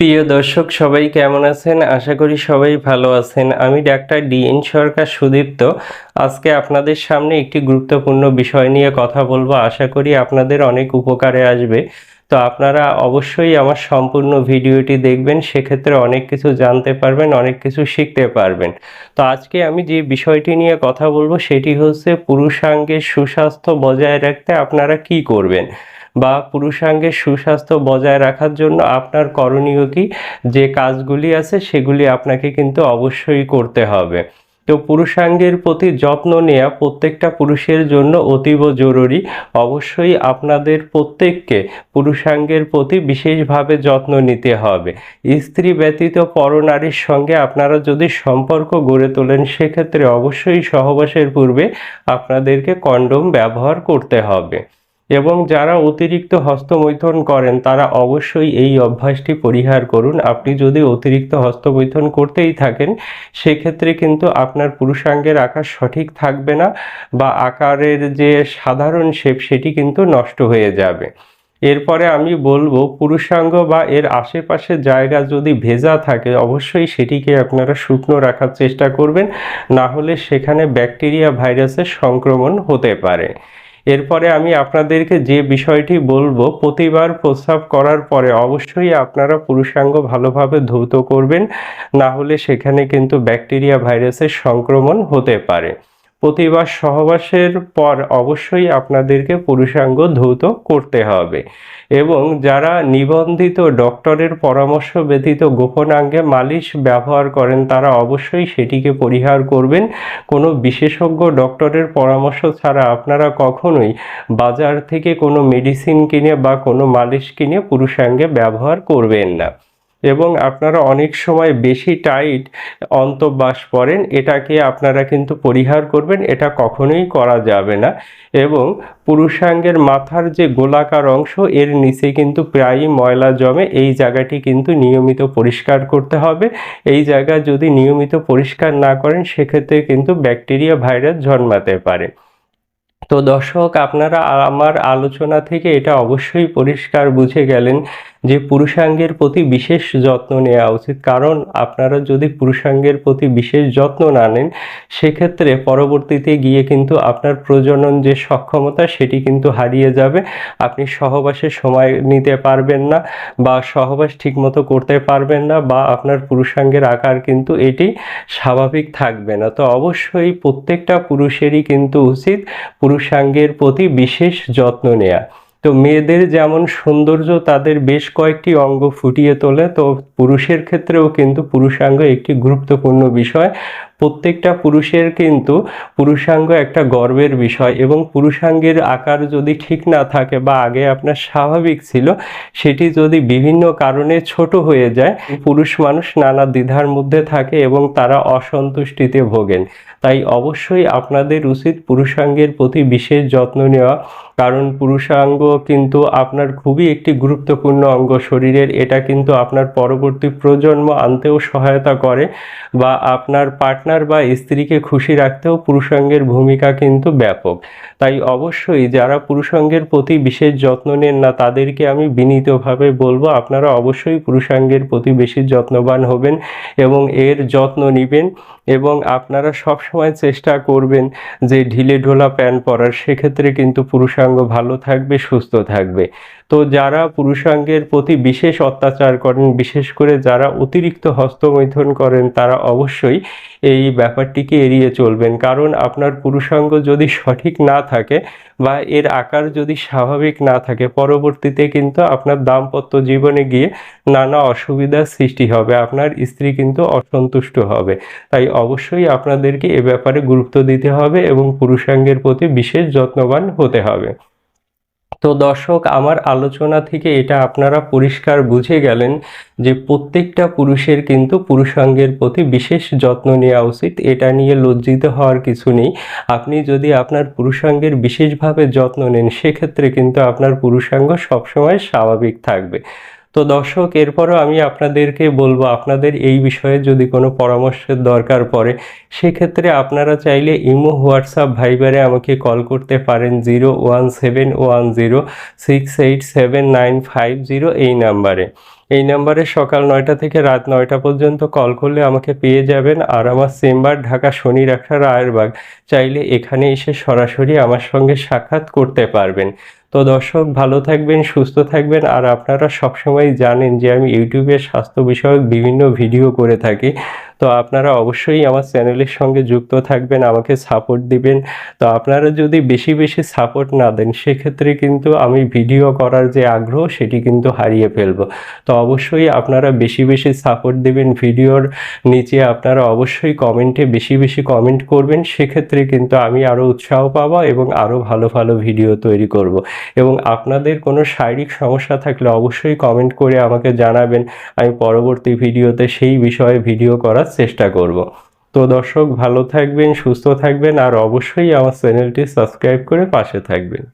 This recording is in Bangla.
প্রিয় দর্শক, সবাই কেমন আছেন? আশা করি সবাই ভালো আছেন। আমি ডাক্তার ডিএন সরকার সুদীপ্ত। আজকে আপনাদের সামনে একটি গুরুত্বপূর্ণ বিষয় নিয়ে কথা বলব। আশা করি আপনাদের অনেক উপকারে আসবে। তো আপনারা অবশ্যই আমার সম্পূর্ণ ভিডিওটি দেখবেন, সেক্ষেত্রে অনেক কিছু জানতে পারবেন, অনেক কিছু শিখতে পারবেন। তো আজকে আমি যে বিষয়টি নিয়ে কথা বলব, সেটি হচ্ছে পুরুষাঙ্গের সুস্বাস্থ্য বজায় রাখতে আপনারা কি করবেন? বা পুরুষাঙ্গের সুস্বাস্থ্য বজায় রাখার জন্য আপনার করণীয় কি? যে কাজগুলি আছে সেগুলি আপনাকে কিন্তু অবশ্যই করতে হবে। তো পুরুষাঙ্গের প্রতি যত্ন নেওয়া প্রত্যেকটা পুরুষের জন্য অতীব জরুরি। অবশ্যই আপনাদের প্রত্যেককে পুরুষাঙ্গের প্রতি বিশেষভাবে যত্ন নিতে হবে। স্ত্রী ব্যতীত পরনারীর সঙ্গে আপনারা যদি সম্পর্ক গড়ে তোলেন, সেক্ষেত্রে অবশ্যই সহবাসের পূর্বে আপনাদেরকে কন্ডোম ব্যবহার করতে হবে। এবং যারা অতিরিক্ত হস্তমৈথুন করেন, তারা অবশ্যই এই অভ্যাসটি পরিহার করুন। আপনি যদি অতিরিক্ত হস্তমৈথুন করতেই থাকেন, সেক্ষেত্রে কিন্তু আপনার পুরুষাঙ্গের আকার সঠিক থাকবে না বা আকারের যে সাধারণ শেপ সেটি কিন্তু নষ্ট হয়ে যাবে। এরপরে আমি বলব, পুরুষাঙ্গ বা এর আশেপাশে জায়গা যদি ভেজা থাকে, অবশ্যই সেটিকে আপনারা শুকনো রাখার চেষ্টা করবেন। না হলে সেখানে ব্যাকটেরিয়া ভাইরাসের সংক্রমণ হতে পারে। এরপরে আমি আপনাদেরকে যে বিষয়টি বলব, প্রতিবার প্রস্রাব করার পরে অবশ্যই আপনারা পুরুষাঙ্গ ভালোভাবে ধৌত করবেন, না হলে সেখানে কিন্তু ব্যাকটেরিয়া ভাইরাসের সংক্রমণ হতে পারে। প্রতিবার সহবাসের পর অবশ্যই আপনাদেরকে পুরুষাঙ্গ ধৌত করতে হবে। এবং যারা নিবন্ধিত ডক্টরের পরামর্শ ব্যতীত গোপনাঙ্গে মালিশ ব্যবহার করেন, তারা অবশ্যই সেটিকে পরিহার করবেন। কোনো বিশেষজ্ঞ ডক্টরের পরামর্শ ছাড়া আপনারা কখনোই বাজার থেকে কোনো মেডিসিন কিনে বা কোনো মালিশ কিনে পুরুষাঙ্গে ব্যবহার করবেন না। এবং আপনারা অনেক সময় বেশি টাইট অন্তবাস পড়েন এটাকে আপনারা কিন্তু পরিহার করবেন, এটা কখনোই করা যাবে না। এবং পুরুষাঙ্গের মাথার যে গোলাকার অংশ, এর নিচে কিন্তু প্রায়ই ময়লা জমে, এই জায়গাটি কিন্তু নিয়মিত পরিষ্কার করতে হবে। এই জায়গা যদি নিয়মিত পরিষ্কার না করেন, সেক্ষেত্রে কিন্তু ব্যাকটেরিয়া, ভাইরাস জন্মাতে পারে। তো দর্শক, আপনারা আমার আলোচনা থেকে এটা অবশ্যই পরিষ্কার বুঝে গেলেন যে পুরুষাঙ্গের প্রতি বিশেষ যত্ন নেওয়া উচিত। কারণ আপনারা যদি পুরুষাঙ্গের প্রতি বিশেষ যত্ন না নেন, সেক্ষেত্রে পরবর্তীতে গিয়ে কিন্তু আপনার প্রজনন যে সক্ষমতা, সেটি কিন্তু হারিয়ে যাবে। আপনি সহবাসে সময় নিতে পারবেন না বা সহবাস ঠিকমতো করতে পারবেন না বা আপনার পুরুষাঙ্গের আকার কিন্তু এটি স্বাভাবিক থাকবে না। তো অবশ্যই প্রত্যেকটা পুরুষেরই কিন্তু উচিত পুরুষাঙ্গের প্রতি বিশেষ যত্ন নেওয়া তো মেয়েদের যেমন সৌন্দর্য, তাদের বেশ কয়েকটি অঙ্গ ফুটিয়ে তোলে। তো পুরুষের ক্ষেত্রেও কিন্তু পুরুষাঙ্গ একটি গুরুত্বপূর্ণ বিষয়। প্রত্যেকটা পুরুষের কিন্তু পুরুষাঙ্গ একটা গর্বের বিষয় এবং পুরুষাঙ্গের আকার যদি ঠিক না থাকে বা আগে আপনার স্বাভাবিক ছিল, সেটি যদি বিভিন্ন কারণে ছোট হয়ে যায়, পুরুষ মানুষ নানা দ্বিধার মধ্যে থাকে এবং তারা অসন্তুষ্টিতে ভোগেন। তাই অবশ্যই আপনাদের উচিত পুরুষাঙ্গের প্রতি বিশেষ যত্ন নেওয়া, কারণ পুরুষাঙ্গ কিন্তু আপনার খুবই একটি গুরুত্বপূর্ণ অঙ্গ শরীরের, এটা কিন্তু আপনার পরবর্তী প্রজন্ম আনতেও সহায়তা করে বা আপনার পার্টনার বা স্ত্রীকে খুশি রাখতেও পুরুষাঙ্গের ভূমিকা কিন্তু ব্যাপক। তাই অবশ্যই যারা পুরুষাঙ্গের প্রতি বিশেষ যত্ন নেন না, তাদেরকে আমি বিনীতভাবে বলব, আপনারা অবশ্যই পুরুষাঙ্গের প্রতি বেশি যত্নবান হবেন এবং এর যত্ন নেবেন এবং আপনারা সব সময় চেষ্টা করবেন যে ঢিলে ঢোলা প্যান্ট পরার। সেক্ষেত্রে কিন্তু পুরুষাঙ্গ ভালো থাকবে, সুস্থ থাকবে। তো যারা পুরুষাঙ্গের প্রতি বিশেষ অত্যাচার করেন, বিশেষ করে যারা অতিরিক্ত হস্তমৈথুন করেন, তারা অবশ্যই এই ব্যাপারটিকে এড়িয়ে চলবেন। কারণ আপনার পুরুষাঙ্গ যদি সঠিক না থাকে বা এর আকার যদি স্বাভাবিক না থাকে, পরবর্তীতে কিন্তু আপনার দাম্পত্য জীবনে গিয়ে নানা অসুবিধার সৃষ্টি হবে। আপনার স্ত্রী কিন্তু অসন্তুষ্ট হবে। তাই অবশ্যই আপনাদেরকে এ ব্যাপারে গুরুত্ব দিতে হবে এবং পুরুষাঙ্গের প্রতি বিশেষ যত্নবান হতে হবে। তো দর্শক, আমার আলোচনা থেকে এটা আপনারা পরিষ্কার বুঝে গেলেন যে প্রত্যেকটা পুরুষের কিন্তু পুরুষাঙ্গের প্রতি বিশেষ যত্ন নেওয়া উচিত। এটা নিয়ে লজ্জিত হওয়ার কিছু নেই। আপনি যদি আপনার পুরুষাঙ্গের বিশেষভাবে যত্ন নেন, সেক্ষেত্রে কিন্তু আপনার পুরুষাঙ্গ সবসময় স্বাভাবিক থাকবে। তো দর্শক, এরপরও আমি আপনাদেরকে বলব, আপনাদের এই বিষয়ে যদি কোনো পরামর্শের দরকার পড়ে, সেক্ষেত্রে আপনারা চাইলে ইমো, হোয়াটসঅ্যাপ, ভাইবারে আমাকে কল করতে পারেন zero one seven one zero, six eight seven nine five zero এই নাম্বারে। এই নাম্বারে সকাল নয়টা থেকে রাত নয়টা পর্যন্ত কল করলে আমাকে পেয়ে যাবেন। আর আমার চেম্বার ঢাকা শনি রাখা রায়েরবাগ চাইলে এখানে এসে সরাসরি আমার সঙ্গে সাক্ষাৎ করতে পারবেন। তো দর্শক, ভালো থাকবেন, সুস্থ থাকবেন। আর আপনারা সবসময় জানেন যে আমি ইউটিউবে স্বাস্থ্য বিষয়ক বিভিন্ন ভিডিও করে থাকি। তো আপনারা অবশ্যই আমার চ্যানেলের সঙ্গে যুক্ত থাকবেন, আমাকে সাপোর্ট দিবেন। তো আপনারা যদি বেশি বেশি সাপোর্ট না দেন, সেক্ষেত্রে কিন্তু আমি ভিডিও করার যে আগ্রহ, সেটি কিন্তু হারিয়ে ফেলব। তো অবশ্যই আপনারা বেশি বেশি সাপোর্ট দিবেন ভিডিওর নিচে। আপনারা অবশ্যই কমেন্টে বেশি বেশি কমেন্ট করবেন। সেক্ষেত্রে কিন্তু আমি আরও উৎসাহ পাবো এবং আরও ভালো ভালো ভিডিও তৈরি করব। এবং আপনাদের কোনো শারীরিক সমস্যা থাকলে অবশ্যই কমেন্ট করে আমাকে জানাবেন। আমি পরবর্তী ভিডিওতে সেই বিষয়ে ভিডিও করার চেষ্টা করব। তো দর্শক, ভালো থাকবেন, সুস্থ থাকবেন, আর অবশ্যই আমার চ্যানেলটি সাবস্ক্রাইব করে পাশে থাকবেন।